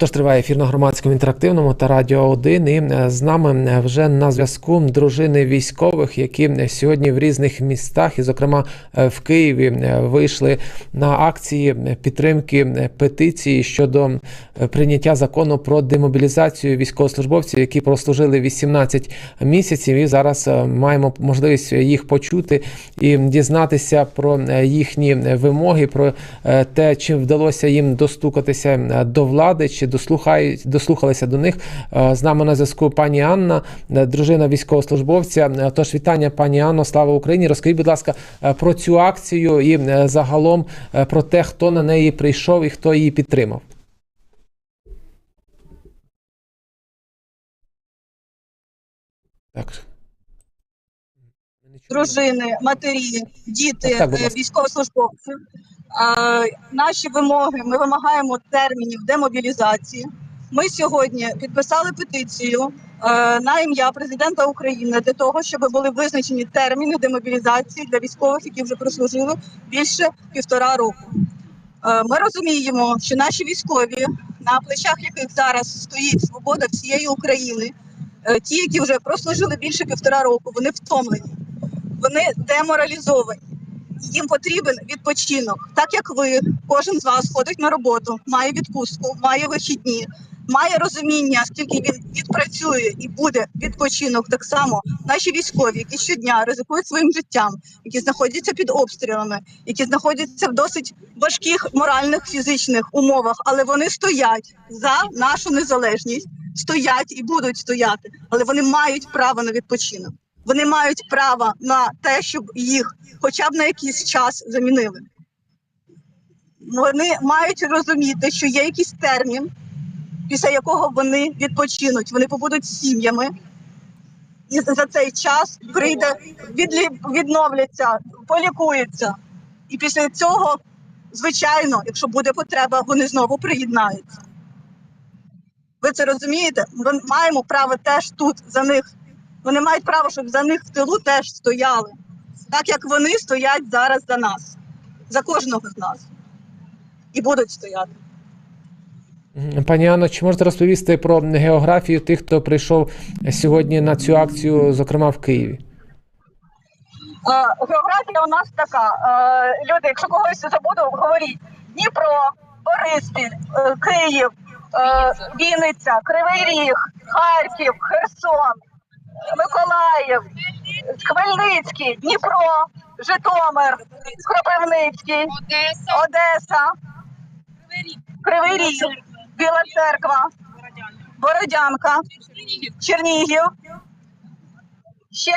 Отож, триває ефір на громадському інтерактивному та радіо 1. І е, з нами е, вже на зв'язку дружини військових, які е, сьогодні в різних містах, і, зокрема, в Києві, вийшли на акції підтримки петиції щодо прийняття закону про демобілізацію військовослужбовців, які прослужили 18 місяців. І зараз маємо можливість їх почути і дізнатися про їхні вимоги, про те, чи вдалося їм достукатися до влади, чи дослухалися до них. Е, З нами на зв'язку пані Анна, е, дружина військовослужбовця. Е, Тож вітання, пані Анно, слава Україні. Розкажіть, будь ласка, про цю акцію і загалом про те, хто на неї прийшов і хто її підтримав. Так. Дружини, матері, діти, Так, так, будь е, військовослужбовці. Наші вимоги ми вимагаємо термінів демобілізації. Ми сьогодні підписали петицію е, на ім'я президента України для того, щоб були визначені терміни демобілізації для військових, які вже прослужили більше півтора року. Е, Ми розуміємо, що наші військові, на плечах яких зараз стоїть свобода всієї України, ті, які вже прослужили більше півтора року, вони втомлені вони деморалізовані. Їм потрібен відпочинок, так як ви, кожен з вас ходить на роботу, має відпустку, має вихідні, має розуміння, скільки він відпрацює і буде відпочинок. Так само наші військові, які щодня ризикують своїм життям, які знаходяться під обстрілами, які знаходяться в досить важких моральних фізичних умовах, але вони стоять за нашу незалежність, стоять і будуть стояти, але вони мають право на відпочинок. Вони мають право на те, щоб їх хоча б на якийсь час замінили. Вони мають розуміти, що є якийсь термін, після якого вони відпочинуть, вони побудуть сім'ями, і за цей час прийде, відновляться, полікуються. І після цього, звичайно, якщо буде потреба, вони знову приєднаються. Ви це розумієте? Ми маємо право теж тут за них вони мають право, щоб за них в тилу теж стояли, так як вони стоять зараз за нас, за кожного з нас. І будуть стояти. Пані Анно, чи можете розповісти про географію тих, хто прийшов сьогодні на цю акцію, зокрема в Києві? Географія у нас така. Люди, якщо когось забуду, говоріть: Дніпро, Бориспіль, е, Київ, е, Вінниця, Кривий Ріг, Харків, Херсон, Миколаїв, Хмельницький, Дніпро, Житомир, Кропивницький, Одеса, Одеса, Кривий Ріг, Біла Церква, Бородянка, Чернігів. Ще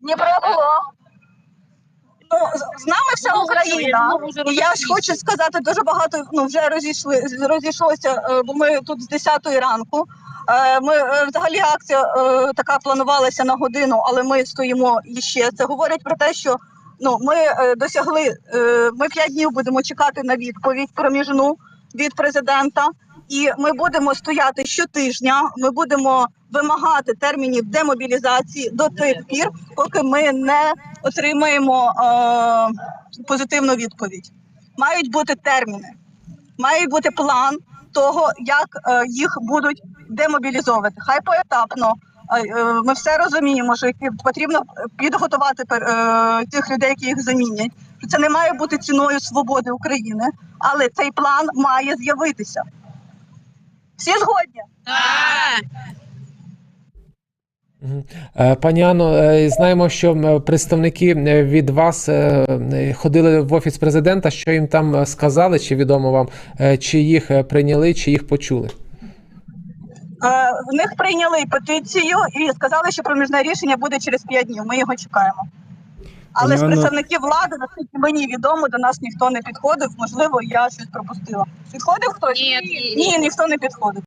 Дніпро було. Ну, з- нами вся Україна. І я ж хочу сказати, дуже багато ну, вже розійшли, розійшлося, е, бо ми тут з 10 ранку. Е, Ми е, взагалі акція е, така планувалася на годину, але ми стоїмо іще. Це говорить про те, що ну ми досягли. Ми п'ять днів будемо чекати на відповідь проміжну від президента, і ми будемо стояти щотижня. Ми будемо вимагати термінів демобілізації до тих пір, поки ми не отримаємо е, позитивну відповідь. Мають бути терміни, має бути план того, як їх будуть демобілізовувати. Хай поетапно. Е, Ми все розуміємо, що потрібно підготувати е, тих людей, які їх замінять. Це не має бути ціною свободи України, але цей план має з'явитися. Всі згодні? Е, Пані Анно, знаємо, що представники від вас ходили в офіс президента. Що їм там сказали, чи відомо вам, чи їх прийняли, чи їх почули? Е, В них прийняли петицію і сказали, що проміжне рішення буде через 5 днів. Ми його чекаємо. Але з Пані представників влади, наскільки мені відомо, до нас ніхто не підходив. Можливо, я щось пропустила. Підходив хтось? Ні, Ні, ніхто не підходив.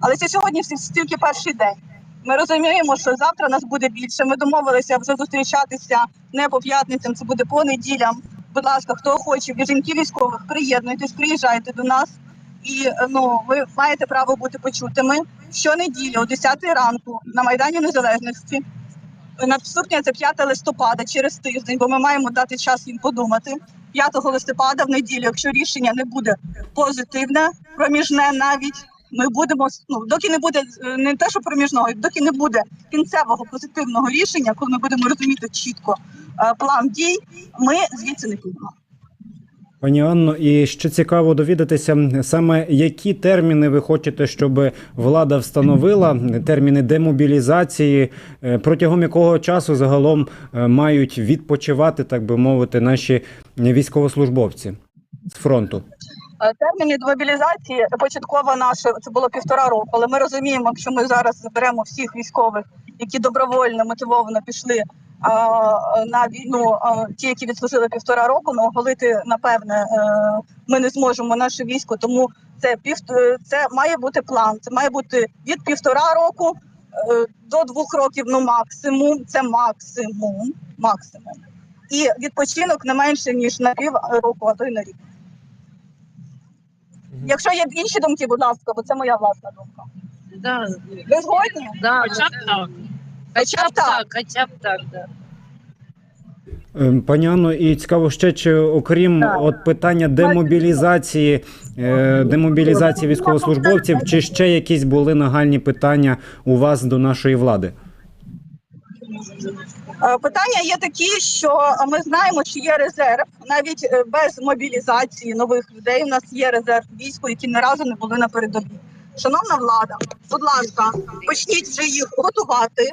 Але це сьогодні всі- тільки перший день. Ми розуміємо, що завтра нас буде більше. Ми домовилися вже зустрічатися не по п'ятницям, це буде по неділям. Будь ласка, хто хоче, біженьки військових, приєднуйтесь, приїжджайте до нас. І е, ну, ви маєте право бути почутими щонеділі о 10 ранку на Майдані Незалежності. Наступне це 5 листопада через тиждень, бо ми маємо дати час їм подумати. 5 листопада в неділю, якщо рішення не буде позитивне, проміжне навіть. Ми будемо ну доки не буде е, не те, що проміжного, доки не буде кінцевого позитивного рішення, коли ми будемо розуміти чітко е, план дій, ми звідси не підемо. Пані Анно, і ще цікаво довідатися, саме які терміни ви хочете, щоб влада встановила терміни демобілізації, е, протягом якого часу загалом е, мають відпочивати, так би мовити, наші військовослужбовці з фронту. Е, Терміни демобілізації початково наше це було півтора року. Але ми розуміємо, якщо ми зараз заберемо всіх військових, які добровольно мотивовано пішли на війну, ті, які відслужили півтора року, ну оголити напевне е, ми не зможемо наше військо. Тому це пів е, це має бути план. Це має бути від півтора року е, до двох років. Ну максимум, це максимум, максимум. І відпочинок не менше ніж на пів року, а то й на рік. Якщо є інші думки, будь ласка, бо це моя власна думка. Да, Ви згодні? да, так. Хоча б так, хоча б так, да. Е, Пані Анно, і цікаво ще, чи окрім Так. от питання демобілізації, е, демобілізації військовослужбовців, чи ще якісь були нагальні питання у вас до нашої влади? Е, Питання є такі, що ми знаємо, що є резерв навіть е, без мобілізації нових людей. У нас є резерв війську, які ні разу не були на передовій. Шановна влада, будь ласка, почніть вже їх готувати.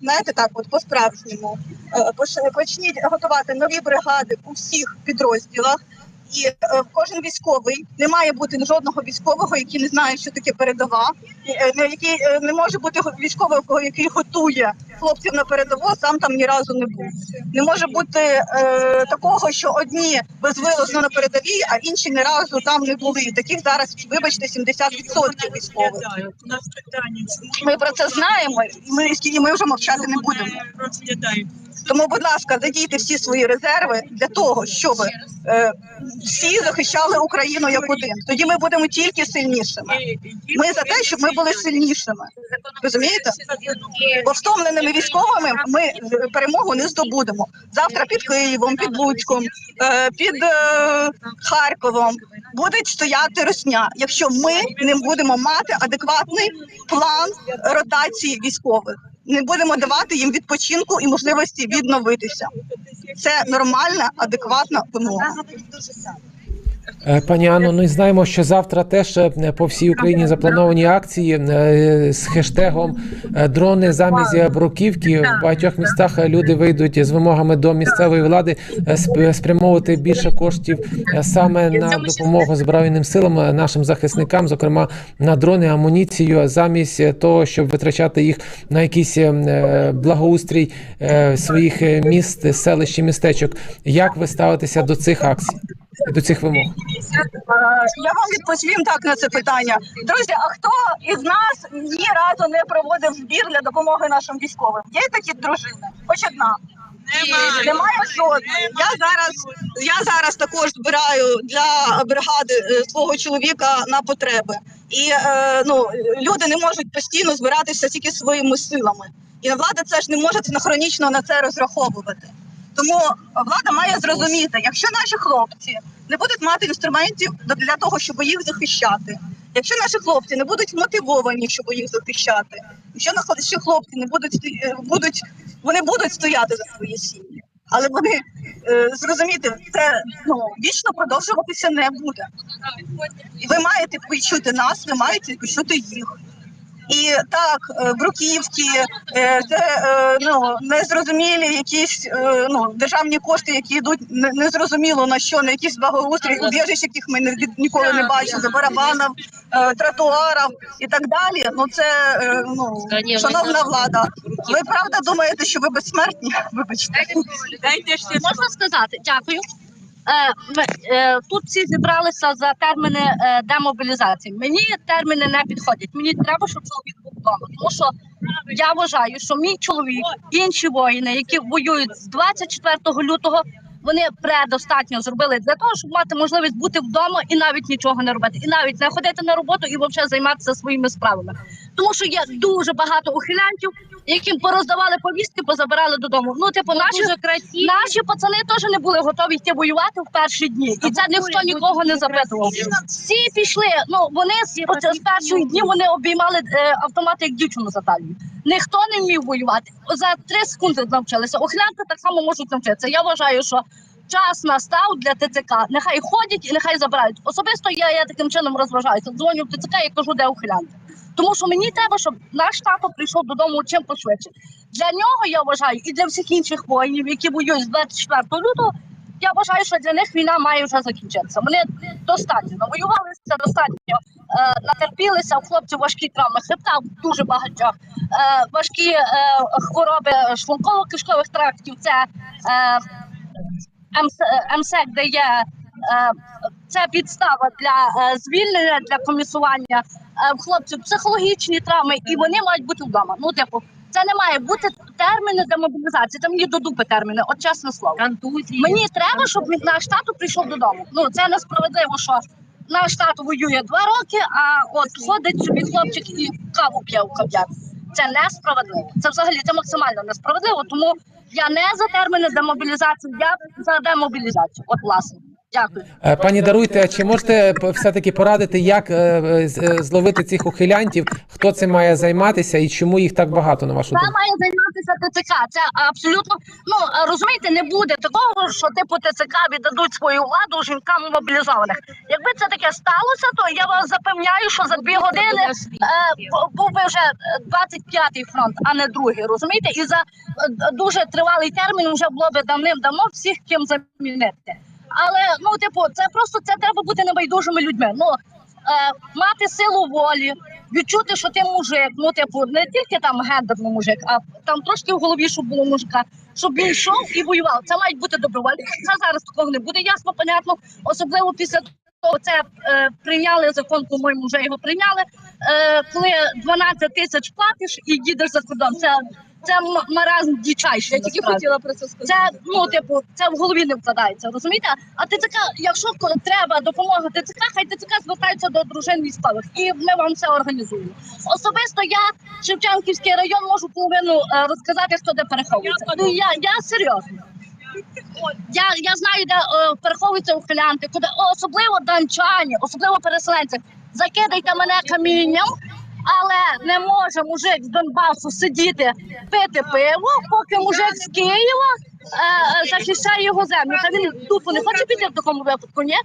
Знаєте, так, от по-справжньому Е, почніть готувати нові бригади у всіх підрозділах. І е, кожен військовий не має бути жодного військового, який не знає, що таке передова, е, не- який е, не може бути військового, який готує хлопців на передову, сам там ні разу не був. Не може бути е, такого, що одні безвилозно на передовій, а інші ні разу там не були. Таких зараз, вибачте, 70% військових. Ми про це знаємо, і ми, і ми вже мовчати не будемо. Тому, будь ласка, задійте всі свої резерви для того, щоб е, всі захищали Україну як один. Тоді ми будемо тільки сильнішими. Ми за те, щоб ми були сильнішими. Розумієте? Бо втомленими військовими ми е, перемогу не здобудемо. Завтра під Києвом, під Луцьком, е, під е, Харковом буде стояти росня, якщо ми не будемо мати адекватний план ротації військових. Не будемо давати їм відпочинку і можливості відновитися. Це нормальна, адекватна вимога. Е, Пані Анно, ну і знаємо, що завтра теж е, по всій Україні заплановані акції е, з хештегом дрони замість бруківки. В багатьох містах люди вийдуть з вимогами до місцевої влади спрямовувати більше коштів саме на допомогу збройним силам нашим захисникам, зокрема на дрони, амуніцію, замість того, щоб витрачати їх на якийсь благоустрій своїх міст, селищ і містечок. Як ви ставитеся до цих акцій, до цих вимог? Я вам відповім так на це питання. Друзі, а хто із нас ні разу не проводив збір для допомоги нашим військовим? Є такі дружини? Хоч одна. Немає. Немає жодної. Я зараз я зараз також збираю для бригади е, свого чоловіка на потреби. І е, ну люди не можуть постійно збиратися тільки своїми силами. І влада це ж не може хронічно на це розраховувати. Тому влада має зрозуміти, якщо наші хлопці не будуть мати інструментів для того, щоб їх захищати, якщо наші хлопці не будуть мотивовані, щоб їх захищати, якщо наші хлопці не будуть е, будуть вони будуть стояти за свої сім'ї, але вони е, зрозуміти, це ну вічно продовжуватися не буде. І ви маєте почути нас, ви маєте почути їх. І так, е, бруківки, е, це е, ну незрозумілі якісь ну державні кошти, які йдуть не- незрозуміло на що, на якісь благоустрій, убіжищ, яких ми не від- ніколи не бачили, барабанів, тротуарів і так далі. Ну це ну шановна влада. Ви правда думаєте, що ви безсмертні? Вибачте. Дайте Можна сказати, дякую. Е, е, тут всі зібралися за терміни е, демобілізації. Мені терміни не підходять. Мені треба, щоб чоловік був вдома. Тому що я вважаю, що мій чоловік, інші воїни, які воюють з 24 лютого Вони предостатньо зробили для того, щоб мати можливість бути вдома і навіть нічого не робити, і навіть не ходити на роботу і взагалі займатися своїми справами. Тому що є дуже багато ухилянтів, яким пороздавали повістки, позабирали додому. Ну, типу, наші Наші пацани теж не були готові йти воювати в перші дні, і це ніхто нікого не запитував. Всі пішли. Ну вони з, з перших днів вони обіймали е, автомати як дівчину за талію. Ніхто не вмів воювати. За три секунди навчилися. Охлянки так само можуть навчитися. Я вважаю, що час настав для ТЦК. Нехай ходять і нехай забирають. Особисто я, я таким чином розважаюся. Дзвоню в ТЦК і кажу, де охлянки. Тому що мені треба, щоб наш тато прийшов додому чим пошвидше. Для нього я вважаю, і для всіх інших воїнів, які воюють з 24 лютого, я вважаю, що для них війна має вже закінчитися. Вони достатньо навоювалися, достатньо натерпілися. У хлопців важкі травми хребта, дуже багатьох е, важкі е, хвороби шлунково-кишкових трактів. Це е, МС- е, МСЕК, де є е, це підстава для е, звільнення, для комісування е, в хлопців психологічні травми, і вони мають бути вдома. Ну, типу, це не має бути терміни для мобілізації. Це мені до дупи терміни, от чесне слово. Контузії. Мені треба, щоб від- наш тато прийшов додому. Ну це несправедливо, що наш тато воює два роки, а от ходить собі хлопчик і каву п'є у кав'ярні. Це несправедливо. Це взагалі це максимально несправедливо. Тому я не за терміни демобілізації, я за демобілізацію. От власне. Дякую. Е, Пані даруйте, чи можете все-таки порадити, як е, е, зловити цих ухилянтів? Хто цим має займатися і чому їх так багато на вашу Це має займатися ТЦК. Це абсолютно ну розумієте, не буде такого, що типу ТЦК віддадуть свою владу жінкам мобілізованих. Якби це таке сталося, то я вас запевняю, що за дві години е, був би вже е, 25-й фронт, а не другий. Розумієте, і за дуже тривалий термін вже було би давним-давно всіх ким замінити. Але ну, типу, це просто це треба бути небайдужими людьми. Ну е, мати силу волі, відчути, що ти мужик. Ну, типу, не тільки там гендерний мужик, а там трошки в голові, щоб було мужика, щоб він йшов і воював. Це мають бути добровольці. Це зараз такого не буде. Ясно, понятно. Особливо після того це е, прийняли закон, по-моєму, вже його прийняли. Е, коли 12 тисяч платиш і їдеш за кордон. Це це маразм дичайший. Я тільки хотіла про це сказати. Це ну, типу, це в голові не вкладається. Розумієте? А ТЦК, якщо ко- треба допомога ТЦК, хай ТЦК звертається до дружин військових, і ми вам це організуємо. Особисто я Шевченківський район можу половину е, розказати, хто де переховується. Ну я, я серйозно. Я, я знаю, де е, переховуються ухилянти, куди особливо данчані, особливо переселенці. Закидайте мене камінням, але не може мужик з Донбасу сидіти пити пиво, поки мужик з Києва е, е, захищає його землю. Та він тупо не хоче піти в такому випадку, ні?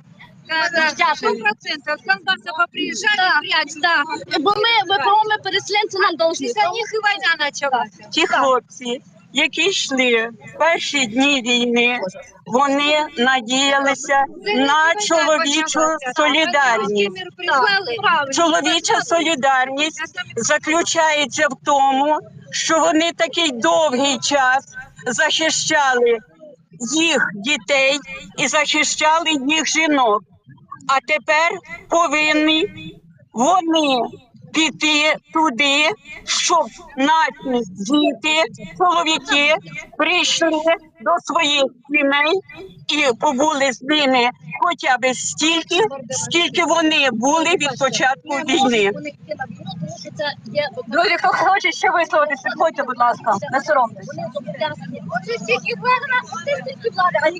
Дякую. С Донбасса поприезжали, Да. прячь, да. Бо ми, ми переселенці нам должні. Них началась. ті хлопці, які йшли в перші дні війни, вони надіялися на чоловічу солідарність. Чоловіча солідарність заключається в тому, що вони такий довгий час захищали їх дітей і захищали їх жінок. А тепер повинні вони піти туди, щоб наші діти, чоловіки прийшли до своїх сімей і побули з ними хоча б стільки, скільки вони були від початку війни. Друзі, хто хоче ще висловитися, підходьте, будь ласка, не соромтесь.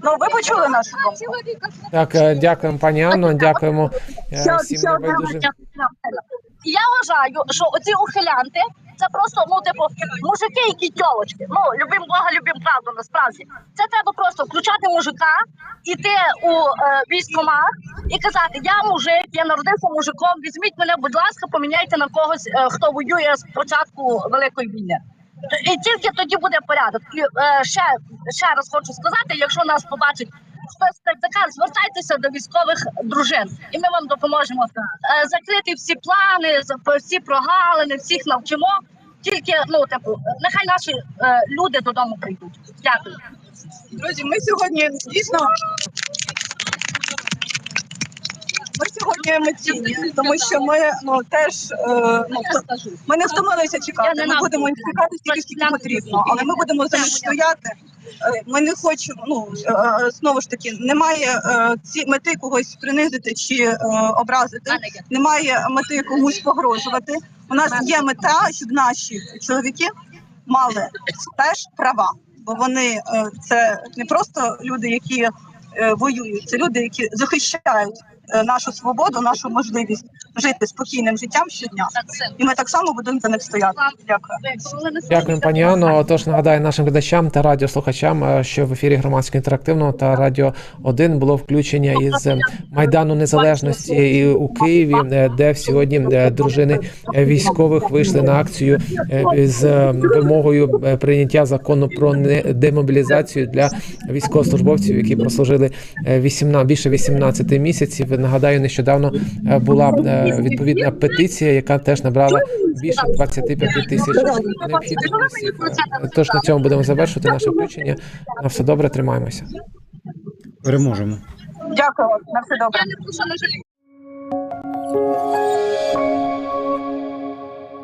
Ну, ви почули нашу думку. Так, е, дякуємо, пані Анно, дякуємо е, всім небайдужим. Я вважаю, що оці ухилянти це просто ну типу мужики, які тьолочки. Ну любим Бога, любим правду. Насправді це треба просто включати мужика, іти у е, військкомат і казати: Я мужик, я народився мужиком. Візьміть мене, будь ласка, поміняйте на когось, е, хто воює з початку великої війни. І тільки тоді буде порядок. І е, ще, ще раз хочу сказати: якщо нас побачить хтось так звертайтеся до військових дружин, і ми вам допоможемо е, закрити всі плани, всі прогалини, всіх навчимо. Тільки ну типу, нехай наші е, люди додому прийдуть. Дякую. Друзі, ми сьогодні дійсно. Ми сьогодні емоційні, тому що ми ну теж е, ну, ми не втомилися чекати. Ми будемо чекати стільки, скільки потрібно, але ми будемо за них стояти Ми не хочемо. Ну е, знову ж таки, немає е, ці мети когось принизити чи е, образити. Немає мети комусь погрожувати. У нас є мета, щоб наші чоловіки мали теж права, бо вони е, це не просто люди, які е, воюють, це люди, які захищають е, нашу свободу, нашу можливість жити спокійним життям щодня. І ми так само будемо за них стояти. Дякую. Дякую, пані Анно. Отож, нагадаю нашим глядачам та радіослухачам, е, що в ефірі громадського інтерактивного та радіо 1 було включення із е, майдану незалежності і у Києві, е, де сьогодні дружини військових вийшли на акцію з вимогою прийняття закону про демобілізацію для військовослужбовців, які прослужили е, 18, більше 18 місяців. Нагадаю, нещодавно була е, відповідна петиція, яка теж набрала більше 25 тисяч необхідних голосів. Е, Тож на цьому будемо завершувати наше включення. На все добре, тримаємося. Переможемо. Дякую. На все добре.